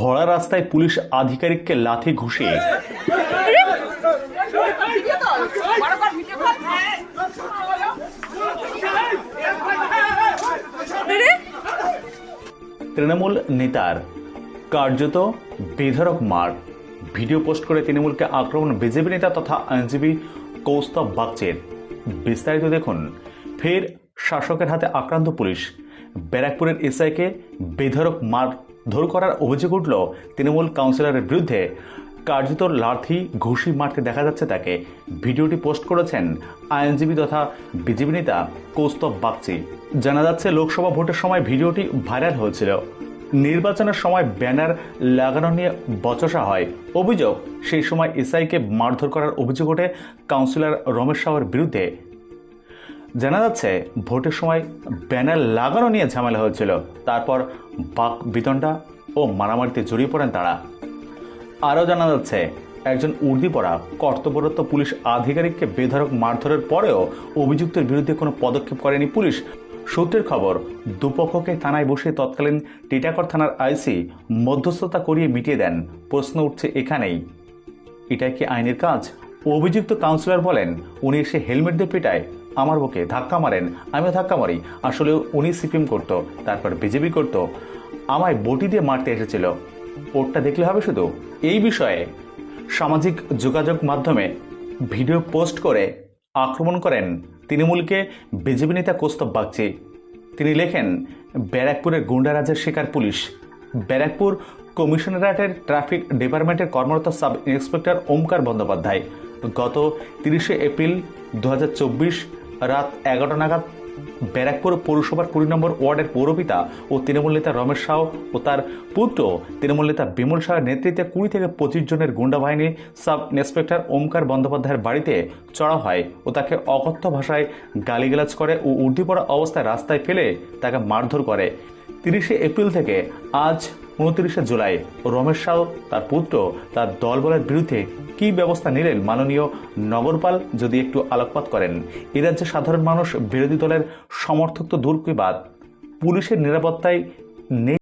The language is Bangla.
ভরা রাস্তায় পুলিশ আধিকারিককে লাথি কর তৃণমূল নেতার কার্যত বেধরক মার। ভিডিও পোস্ট করে তৃণমূলকে আক্রমণ বিজেপি নেতা তথা আইনজীবী কৌস্তব বাগচের। বিস্তারিত দেখুন। ফের শাসকের হাতে আক্রান্ত পুলিশ। ব্যারাকপুরের এসআইকে বেধরক মার ধর করার অভিযোগ উঠল তৃণমূল কাউন্সিলরের বিরুদ্ধে। কার্যত লাথি, ঘুষি মারতে দেখা যাচ্ছে তাকে। ভিডিওটি পোস্ট করেছেন আইনজীবী তথা বিজেপি নেতা কৌস্তব বাগচি। জানা যাচ্ছে, লোকসভা ভোটের সময় ভিডিওটি ভাইরাল হয়েছিল। নির্বাচনের সময় ব্যানার লাগানো নিয়ে বচসা হয়। অভিযোগ, সেই সময় এসআইকে মারধর করার অভিযোগ ওঠে কাউন্সিলর রমেশ সাহের বিরুদ্ধে। জানা যাচ্ছে, ভোটের সময় ব্যানার লাগানো নিয়ে ঝামেলা হয়েছিল। তারপর বাক বিতণ্ডা ও মারামারিতে জড়িয়ে পড়েন তারা। আরও জানা যাচ্ছে, একজন উর্দি পড়া, কর্তব্যরত পুলিশ আধিকারিককে বেধড়ক মারধরের পরেও অভিযুক্তের বিরুদ্ধে কোনো পদক্ষেপ করেনি পুলিশ। সূত্রের খবর, দুপক্ষকে থানায় বসে তৎকালীন টিটাকর থানার আইসি মধ্যস্থতা করিয়ে মিটিয়ে দেন। প্রশ্ন উঠছে এখানেই। এটাই কি আইনের কাজ? অভিযুক্ত কাউন্সিলর বলেন, উনি এসে হেলমেট দিয়ে পেটায়। আমার বুকে ধাক্কা মারেন, আমিও ধাক্কা মারি। আসলে উনি সিপিএম করতো, তারপর বিজেপি করতো। আমায় বটি দিয়ে মারতে এসেছিল। ওরটা দেখলে হবে শুধু? এই বিষয়ে সামাজিক যোগাযোগ মাধ্যমে ভিডিও পোস্ট করে আক্রমণ করেন তৃণমূলকে বিজেপি নেতা কৌস্তব বাগচি। তিনি লেখেন, ব্যারাকপুরের গুন্ডারাজের শিকার পুলিশ। ব্যারাকপুর কমিশনারেটের ট্রাফিক ডিপার্টমেন্টের কর্মরত সাব ইন্সপেক্টর ওমকার বন্দ্যোপাধ্যায়। গত তিরিশে এপ্রিল দু হাজার চব্বিশ রাত এগারোটা নাগাদ ব্যারাকপুর পৌরসভার কুড়ি নম্বর ওয়ার্ডের পৌরপিতা ও তৃণমূল নেতা রমেশ সাউ ও তার পুত্র তৃণমূল নেতা বিমল শাহের নেতৃত্বে কুড়ি থেকে পঁচিশ জনের গুন্ডা বাহিনী সাব ইন্সপেক্টর ওমকার বন্দ্যোপাধ্যায়ের বাড়িতে চড়া হয় ও তাকে অকথ্য ভাষায় গালিগালাজ করে ও উর্দি পড়া অবস্থায় রাস্তায় ফেলে তাকে মারধর করে। তিরিশে এপ্রিল থেকে আজ উনত্রিশে জুলাই। রমেশ সাউ, তার পুত্র, তার দলবলের বিরুদ্ধে কি ব্যবস্থা নিলেন মাননীয় নগরপাল, যদি একটু আলোকপাত করেন? এ রাজ্যে সাধারণ মানুষ বিরোধী দলের সমর্থক তো দূর বাদ পুলিশের নিরাপত্তায় নেই